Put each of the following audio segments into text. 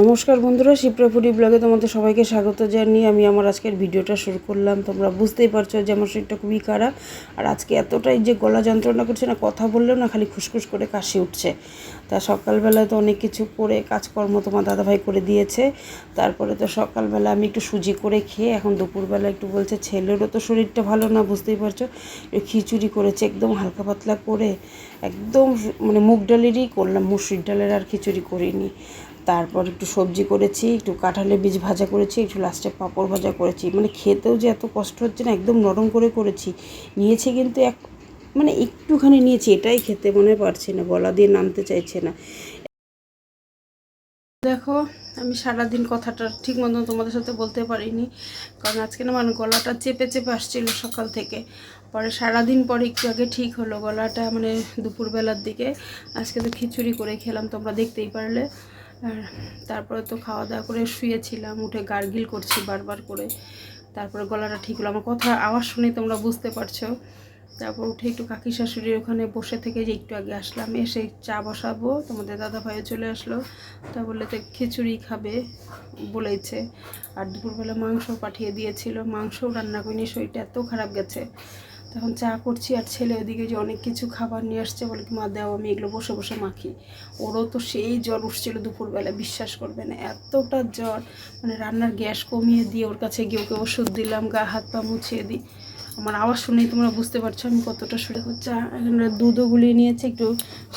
নমস্কার বন্ধুরা শিপ্রাপুরি ব্লগে তোমাদের সবাইকে স্বাগত জানিয়ে আমি আমার আজকের ভিডিওটা শুরু করলাম। তোমরা বুঝতেই পারছ যে আমার শরীরটা খুবই খারাপ আর আজকে এতটাই যে গলা যন্ত্রণা করছে না, কথা বললেও না, খালি খুসখুস করে কাশি উঠছে। তা সকালবেলায় তো অনেক কিছু করে কাজকর্ম তোমার দাদাভাই করে দিয়েছে। তারপরে তো সকালবেলা আমি একটু সুজি করে খেয়ে এখন দুপুরবেলা একটু বলছে ছেলেরও তো শরীরটা ভালো না, বুঝতেই পারছ? খিচুড়ি করেছে, একদম হালকা পাতলা করে, একদম মানে মুগ ডালেরই করলাম, মুসুর ডালের আর খিচুড়ি করিনি। তারপর একটু সবজি করেছি, একটু কাঁঠালের বীজ ভাজা করেছি, একটু লাস্টে পাঁপড় ভাজা করেছি। মানে খেতেও যে এত কষ্ট হচ্ছে না, একদম নরম করে করেছি। নিয়েছি কিন্তু এক মানে একটুখানি নিয়েছি, এটাই খেতে মনে পারছি না, গলা দিয়ে নামতে চাইছে না। দেখো, আমি সারাদিন কথাটা ঠিক মতন তোমাদের সাথে বলতে পারিনি, কারণ আজকে না মানে গলাটা চেপে চেপে আসছিল সকাল থেকে। পরে সারাদিন পরে একটু আগে ঠিক হলো, গলাটা মানে দুপুরবেলার দিকে। আজকে তো খিচুড়ি করে খেলাম, তোমরা দেখতেই পারলে। আর তারপরে তো খাওয়া দাওয়া করে শুয়েছিলাম, উঠে গার্গিল করছি বারবার করে। তারপরে গলাটা ঠিক হলো, আমার কথা আওয়াজ শুনে তোমরা বুঝতে পারছ। তারপর উঠে একটু কাকি শাশুড়ির ওখানে বসে থেকে যে একটু আগে আসলাম, এসে চা বসাবো, তোমাদের দাদা ভাইও চলে আসলো। তা বললে, তো খিচুড়ি খাবে? বলেছে। আর দুপুরবেলা মাংস পাঠিয়ে দিয়েছিল, মাংসও রান্না করিনি, শরীরটা এত খারাপ গেছে। তখন চা করছি আর ছেলে ওদিকে যে অনেক কিছু খাবার নিয়ে আসছে বলে কি, মা, দাও, আমি এগুলো বসে বসে মাখি। ওরও তো সেই জ্বর উঠছিল দুপুরবেলা, বিশ্বাস করবে না, এতটা জ্বর। মানে রান্নার গ্যাস কমিয়ে দিয়ে ওর কাছে গিয়ে ওকে ওষুধ দিলাম, গা, হাত, পা মুছিয়ে দিই। আমার আওয়াজ শুনেই তোমরা বুঝতে পারছ আমি কতটা শুরু হচ্ছে এখানে দুধও গুলিয়ে নিয়েছে, একটু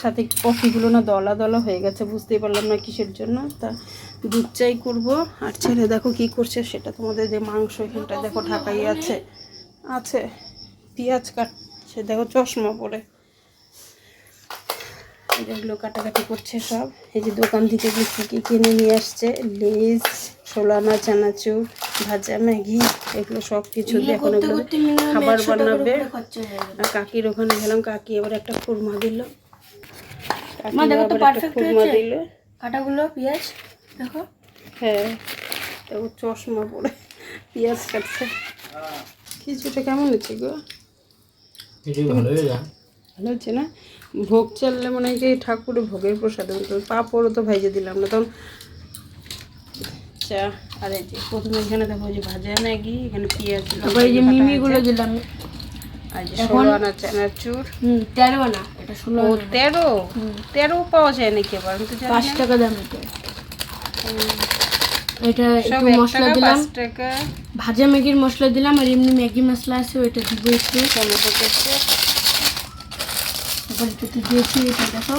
সাথে কফিগুলো না দলা দলা হয়ে গেছে, বুঝতেই পারলাম না কিসের জন্য। তা দুধ চাই করব, আর ছেলে দেখো কি করছে সেটা তোমাদের যে মাংস এখানটা দেখো ঢাকাই আছে। আছে। পেঁয়াজ কাটছে দেখো চশমা পরে। যেগুলো কাটাকাটি করছে সব। এই যে দোকান থেকে কী কিনে নিয়ে আসছে? লেজ ছোলানা চানাচুর ভাজা ম্যাগি এগুলো সব কিছু এখন এগুলো খাবার বানাবে। আর কাকির ওখানে গেলাম কাকি এবার একটা খুরমা দিল। খুরমা কাটাগুলো পেঁয়াজ দেখো। হ্যাঁ দেখো চশমা পরে পেঁয়াজ কাটছে। কিছুটা কেমন হচ্ছে গো? ভালো হচ্ছে না? ভোগ চাললে মনে হয় যে ঠাকুরের ভোগের প্রসাদ পাঁপড়ও তো ভাইজে দিলাম না তখন চা আর এই যে প্রথমে এখানে দেখো এই যে ভাজা ম্যাগি এখানে পেঁয়াজ তারপর এই যে মিমিগুলো দিলাম। আর যে ষোলো আনা চানাচুর। হুম তেরো না এটা ষোলো ও তেরো? তেরো পাওয়া যায় নাকি আবার? আমি তো পাঁচ টাকা দাম এটা। এটা একটু মশলা দিলাম। ভাজা ম্যাগির মশলা দিলাম আর এমনি ম্যাগি মশলা আছে ওইটা দিব একটু টমেটো কেটে। তারপর একটু দিয়েছি এটা দেখো।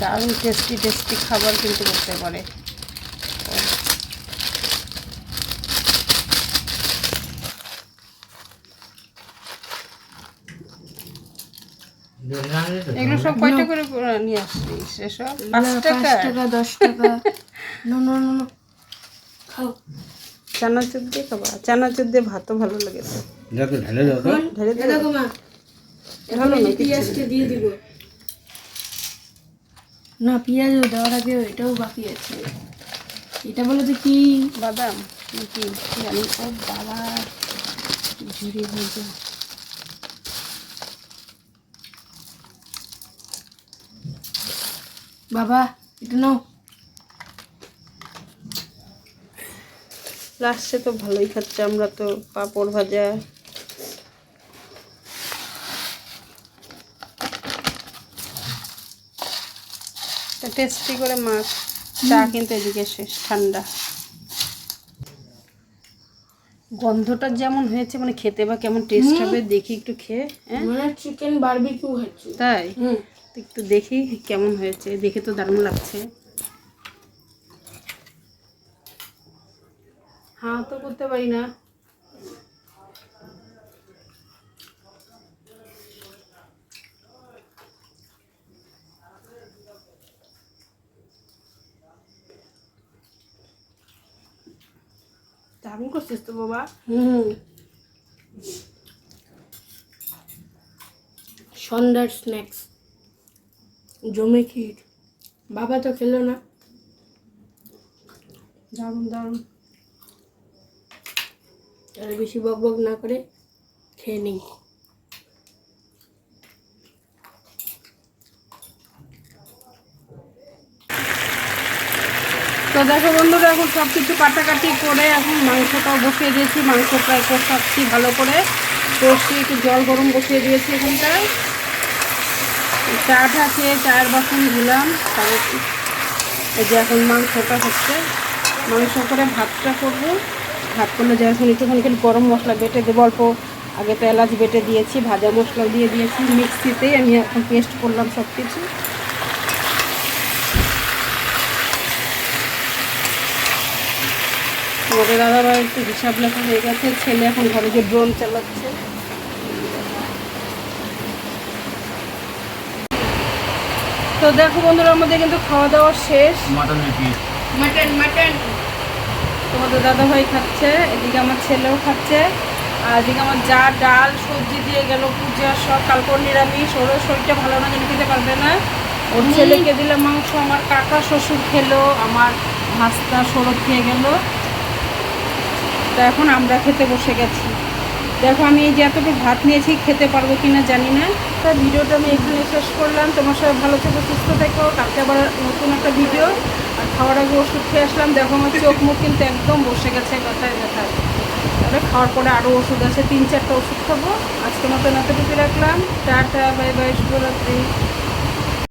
দারুণ টেস্টি টেস্টি খাবার কিন্তু করতে পারে। এগুলো সব কয়টা করে নিয়ে আসছিস এসব? পাঁচ টাকা? টাকা দশ টাকা। No no no no. খাও। চানাচুর দিয়ে খাবা? চানাচুর দিয়ে ভাতও ভালো লাগে তো। ঢেলে দাও ঢেলে এ দিও? দেখো মা ভালো না যে পেঁয়াজটা দিয়ে দিব। না পেঁয়াজও দেওয়ার আগে এটাও বাকি আছে। এটা বলে তো কি? বাদাম? নাকি জানি। ও বাবা ঝুড়ি ভেজে। বাবা এটা নাও। লাস্টে তো ভালোই খাচ্ছে আমরা তো পাঁপড় ভাজা। টেস্টি করে মাছ। চা কিন্তু এদিকে শেষ ঠান্ডা। গন্ধটা যেমন হয়েছে মানে খেতে বা কেমন টেস্ট হবে দেখি একটু খেয়ে চিকেন বারবিকিউ খাচ্ছি। তাই? হুম। একটু দেখি কেমন হয়েছে। দেখে তো দারুণ লাগছে। হ্যাঁ তো করতে পারি না। দারুণ করছিস তো বাবা। হুম। সন্ধ্যার স্ন্যাক্স জমে ক্ষীর। বাবা তো খেলো না। দারুণ দারুণ। আর বেশি বক বক না করে খেয়ে নিই। তো দেখো বন্ধুরা, এখন সব কিছু কাটাকাটি করে এখন মাংসটাও বসিয়ে দিয়েছি। মাংস প্রায় কষাচ্ছি ভালো করে কষিয়ে একটু জল গরম বসিয়ে দিয়েছি এখানটায়। চাটা খেয়ে চায়ের বাসন ধুলাম, তারপর এই যে এখন মাংসটা হচ্ছে, মাংস করে ভাতটা করব। ভাত করলে যে এখন একটুখানি গরম মশলা বেটে দেবো, অল্প আগে তো এলাচ বেটে দিয়েছি, ভাজা মশলা দিয়ে দিয়েছি মিক্সিতেই আমি এখন পেস্ট করলাম সব কিছু আমাদের দাদাভাই একটু হিসাব লেখা হয়ে গেছে, ছেলে এখন ঘরে যে ড্রোন চালাচ্ছে। তো দেখো বন্ধুরা আমাদের কিন্তু খাওয়া দাওয়া শেষ। Mutton mutton mutton. তোমাদের দাদাভাই খাচ্ছে এদিকে আমার ছেলেও খাচ্ছে আর এদিকে আমার যা ডাল সবজি দিয়ে গেল পূজা সব কালকর নিরামিষ ওরও শরীরটা ভালো না জন্য খেতে পারবে না। ওর ছেলেকে দিলাম মাংস আমার কাকা শ্বশুর খেলো আমার ভাস্তা সরব খেয়ে গেল। তা এখন আমরা খেতে বসে গেছি। দেখো, আমি এই যে এতটুকু ভাত নিয়েছি, খেতে পারব কি না জানি না। তা ভিডিওটা আমি এখানে শেষ করলাম। তোমার সবাই ভালো থেকো, সুস্থ থেকো। কালকে আবার নতুন একটা ভিডিও আর খাওয়ার আগে ওষুধ খেয়ে আসলাম। দেখো, আমার চোখ মুখ কিন্তু একদম বসে গেছে ব্যথায় ব্যথায় তাহলে খাওয়ার পরে আরও ওষুধ আছে, তিন চারটা ওষুধ খাব। আজকে মতন এতটুকু রাখলাম। টাটা, বাই বাই, শুভরাত্রি।